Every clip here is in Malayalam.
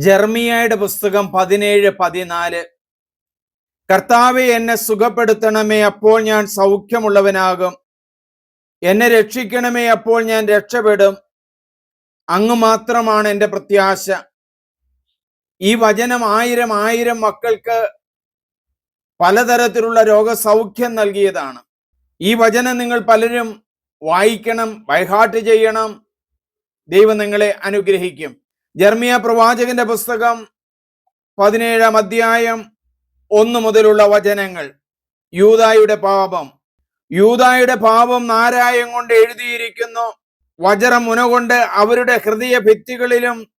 ജർമിയയുടെ പുസ്തകം പതിനേഴ് പതിനാല്. കർത്താവെ എന്നെ സുഖപ്പെടുത്തണമേ അപ്പോൾ ഞാൻ സൗഖ്യമുള്ളവനാകും. എന്നെ രക്ഷിക്കണമേ അപ്പോൾ ഞാൻ രക്ഷപ്പെടും. അങ്ങ് മാത്രമാണ് എന്റെ പ്രത്യാശ. ഈ വചനം ആയിരം ആയിരം മക്കൾക്ക് പലതരത്തിലുള്ള രോഗസൗഖ്യം നൽകിയതാണ്. ഈ വചനം നിങ്ങൾ പലരും വായിക്കണം ബൈഹാർട്ട് ചെയ്യണം. ദൈവം നിങ്ങളെ അനുഗ്രഹിക്കും. ജർമിയ പ്രവാചകന്റെ പുസ്തകം പതിനേഴാം അധ്യായം ഒന്ന് മുതലുള്ള വചനങ്ങൾ. യൂതായുടെ പാപം. യൂതായുടെ പാപം നാരായം കൊണ്ട് എഴുതിയിരിക്കുന്നു. വജ്രം മുനകൊണ്ട് അവരുടെ ഹൃദയ ഭിത്തികളിലും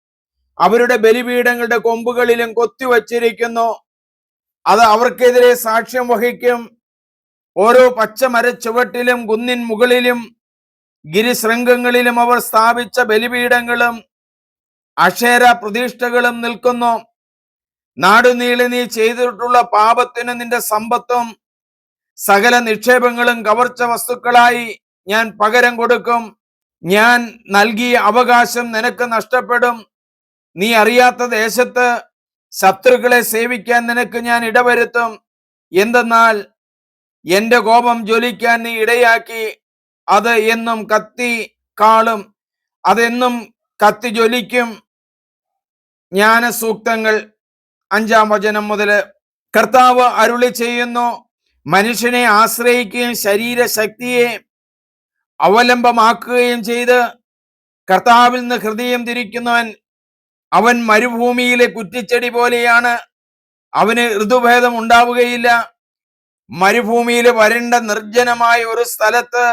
അവരുടെ ബലിപീഠങ്ങളുടെ കൊമ്പുകളിലും കൊത്തിവച്ചിരിക്കുന്നു അത് അവർക്കെതിരെ സാക്ഷ്യം വഹിക്കും. ഓരോ പച്ചമര ചുവട്ടിലും കുന്നിൻ മുകളിലും ഗിരിശൃംഗങ്ങളിലും അവർ സ്ഥാപിച്ച ബലിപീഠങ്ങളും അക്ഷര പ്രതീക്ഷകളും നിൽക്കുന്നു. നാടുനീളി നീ ചെയ്തിട്ടുള്ള പാപത്തിന് നിന്റെ സമ്പത്തും സകല നിക്ഷേപങ്ങളും കവർച്ച വസ്തുക്കളായി ഞാൻ പകരം കൊടുക്കും. ഞാൻ നൽകിയ അവകാശം നിനക്ക് നഷ്ടപ്പെടും. നീ അറിയാത്ത ദേശത്ത് ശത്രുക്കളെ സേവിക്കാൻ നിനക്ക് ഞാൻ ഇടവരുത്തും. എന്തെന്നാൽ എന്റെ കോപം ജ്വലിക്കാൻ നീ ഇടയാക്കി. അത് എന്നും കത്തി കാളും അതെന്നും കത്തി ജ്വലിക്കും ജ്ഞാനസൂക്തങ്ങൾ. അഞ്ചാം വചനം മുതൽ കർത്താവ് അരുളി ചെയ്യുന്നു മനുഷ്യനെ ആശ്രയിക്കുകയും ശരീരശക്തിയെ അവലംബമാക്കുകയും ചെയ്ത് കർത്താവിൽ നിന്ന് ഹൃദയം തിരിക്കുന്നവൻ അവൻ മരുഭൂമിയിലെ കുറ്റിച്ചെടി പോലെയാണ്. അവന് ഋതുഭേദം ഉണ്ടാവുകയില്ല. മരുഭൂമിയിൽ വരണ്ട നിർജനമായ ഒരു സ്ഥലത്ത്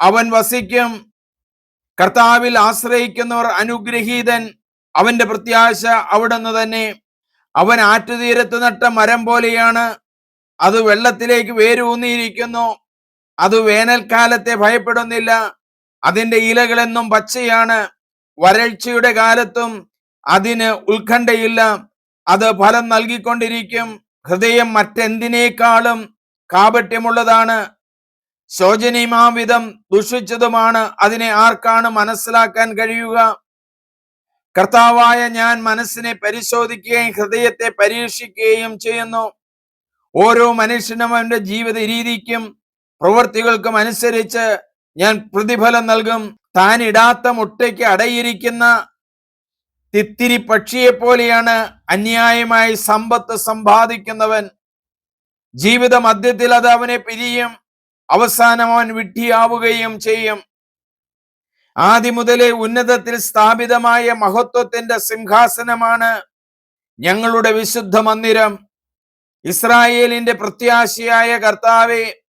അവൻ വസിക്കും. കർത്താവിൽ ആശ്രയിക്കുന്നവർ അനുഗ്രഹീതൻ. അവന്റെ പ്രത്യാശ അവിടുന്ന് തന്നെ. അവൻ ആറ്റുതീരത്ത് നട്ട മരം പോലെയാണ്. അത് വെള്ളത്തിലേക്ക് വേരൂന്നിയിരിക്കുന്നു. അത് വേനൽക്കാലത്തെ ഭയപ്പെടുന്നില്ല. അതിന്റെ ഇലകളെന്നും പച്ചയാണ്. വരൾച്ചയുടെ കാലത്തും അതിന് ഉത്കണ്ഠയില്ല. അത് ഫലം നൽകിക്കൊണ്ടിരിക്കും. ഹൃദയം മറ്റെന്തിനേക്കാളും കാപട്യമുള്ളതാണ്. ശോചനീയമാവിധം ദുഷിച്ചതുമാണ്. അതിനെ ആർക്കാണ് മനസ്സിലാക്കാൻ കഴിയുക? കർത്താവായ ഞാൻ മനസ്സിനെ പരിശോധിക്കുകയും ഹൃദയത്തെ പരീക്ഷിക്കുകയും ചെയ്യുന്നു. ഓരോ മനുഷ്യനും അവന്റെ ജീവിത രീതിക്കും പ്രവൃത്തികൾക്കും അനുസരിച്ച് ഞാൻ പ്രതിഫലം നൽകും. താൻ ഇടാത്ത മുട്ടയ്ക്ക് അടയിരിക്കുന്ന തിത്തിരി പക്ഷിയെ പോലെയാണ് അന്യായമായി സമ്പത്ത് സമ്പാദിക്കുന്നവൻ. ജീവിത മധ്യത്തിൽ അത് അവനെ പിരിയും. അവസാനം അവൻ വിഡ്ഢിയാവുകയും ചെയ്യും. ആദ്യം മുതലേ ഉന്നതത്തിൽ സ്ഥാപിതമായ മഹത്വത്തിന്റെ സിംഹാസനമാണ് ഞങ്ങളുടെ വിശുദ്ധ മന്ദിരം. ഇസ്രായേലിന്റെ പ്രത്യാശയായ കർത്താവെ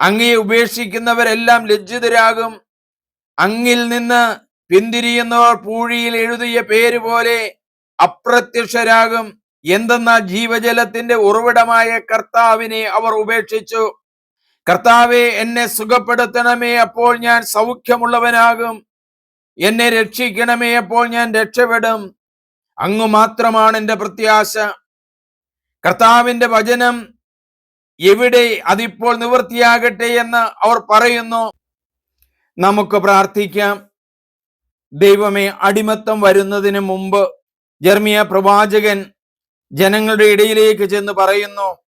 അങ്ങയെ ഉപേക്ഷിക്കുന്നവരെല്ലാം ലജ്ജിതരാകും. അങ്ങിൽ നിന്ന് പിന്തിരിയുന്നവർ പൂഴിയിൽ എഴുതിയ പേര് പോലെ അപ്രത്യക്ഷരാകും. എന്തെന്നാൽ ജീവജലത്തിന്റെ ഉറവിടമായ കർത്താവിനെ അവർ ഉപേക്ഷിച്ചു. കർത്താവെ എന്നെ സുഖപ്പെടുത്തണമേ അപ്പോൾ ഞാൻ സൗഖ്യമുള്ളവനാകും. എന്നെ രക്ഷിക്കണമേ അപ്പോൾ ഞാൻ രക്ഷപ്പെടും. അങ്ങു മാത്രമാണ് എന്റെ പ്രത്യാശ. കർത്താവിന്റെ വചനം എവിടെ അതിപ്പോൾ നിവൃത്തിയാകട്ടെ എന്ന് അവർ പറയുന്നു. നമുക്ക് പ്രാർത്ഥിക്കാം. ദൈവമേ അടിമത്തം വരുന്നതിന് മുമ്പ് ജർമിയ പ്രവാചകൻ ജനങ്ങളുടെ ഇടയിലേക്ക് ചെന്ന് പറയുന്നു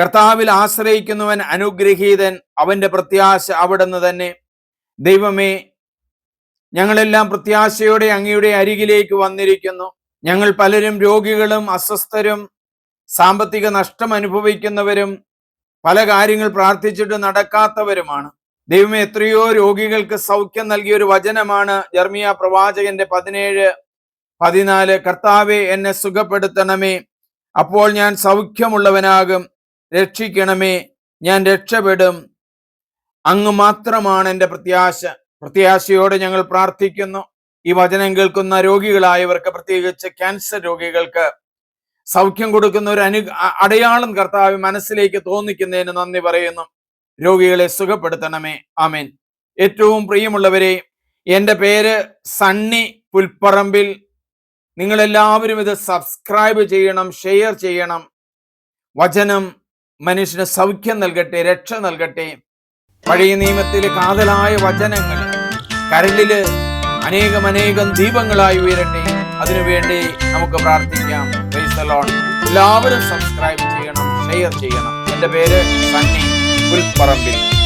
കർത്താവിൽ ആശ്രയിക്കുന്നവൻ അനുഗ്രഹീതൻ അവന്റെ പ്രത്യാശ അവിടുന്ന് തന്നെ. ദൈവമേ ഞങ്ങളെല്ലാം പ്രത്യാശയോടെ അങ്ങയുടെ അരികിലേക്ക് വന്നിരിക്കുന്നു. ഞങ്ങൾ പലരും രോഗികളും അസ്വസ്ഥരും സാമ്പത്തിക നഷ്ടം അനുഭവിക്കുന്നവരും പല കാര്യങ്ങൾ പ്രാർത്ഥിച്ചിട്ട് നടക്കാത്തവരുമാണ്. ദൈവമേ എത്രയോ രോഗികൾക്ക് സൗഖ്യം നൽകിയ ഒരു വചനമാണ് ജർമിയ പ്രവാചകന്റെ പതിനേഴ് പതിനാല്. കർത്താവെ എന്നെ സുഖപ്പെടുത്തണമേ. അപ്പോൾ ഞാൻ സൗഖ്യമുള്ളവനാകും. രക്ഷിക്കണമേ. ഞാൻ രക്ഷപ്പെടും. അങ്ങ് മാത്രമാണ് എന്റെ പ്രത്യാശ. പ്രത്യാശയോടെ ഞങ്ങൾ പ്രാർത്ഥിക്കുന്നു. ഈ വചനം കേൾക്കുന്ന രോഗികളായവർക്ക് പ്രത്യേകിച്ച് ക്യാൻസർ രോഗികൾക്ക് സൗഖ്യം കൊടുക്കുന്ന ഒരു അനു അടയാളം കർത്താവ് മനസ്സിലേക്ക് തോന്നിക്കുന്നതിന് നന്ദി പറയുന്നു. രോഗികളെ സുഖപ്പെടുത്തണമേ. ആമേൻ. ഏറ്റവും പ്രിയമുള്ളവരെ എന്റെ പേര് സണ്ണി പുൽപ്പറമ്പിൽ. നിങ്ങളെല്ലാവരും ഇത് സബ്സ്ക്രൈബ് ചെയ്യണം ഷെയർ ചെയ്യണം. വചനം മനുഷ്യന് സൗഖ്യം നൽകട്ടെ രക്ഷ നൽകട്ടെ. പഴയ നിയമത്തിലെ കാതലായ വചനങ്ങൾ കരലിൽ അനേകം അനേകം ദീപങ്ങളായി ഉയരട്ടെ. അതിനുവേണ്ടി നമുക്ക് പ്രാർത്ഥിക്കാം. എല്ലാവരും സബ്സ്ക്രൈബ് ചെയ്യണം ഷെയർ ചെയ്യണം. എന്റെ പേര് സണ്ണി പുൽപ്പറമ്പിൽ.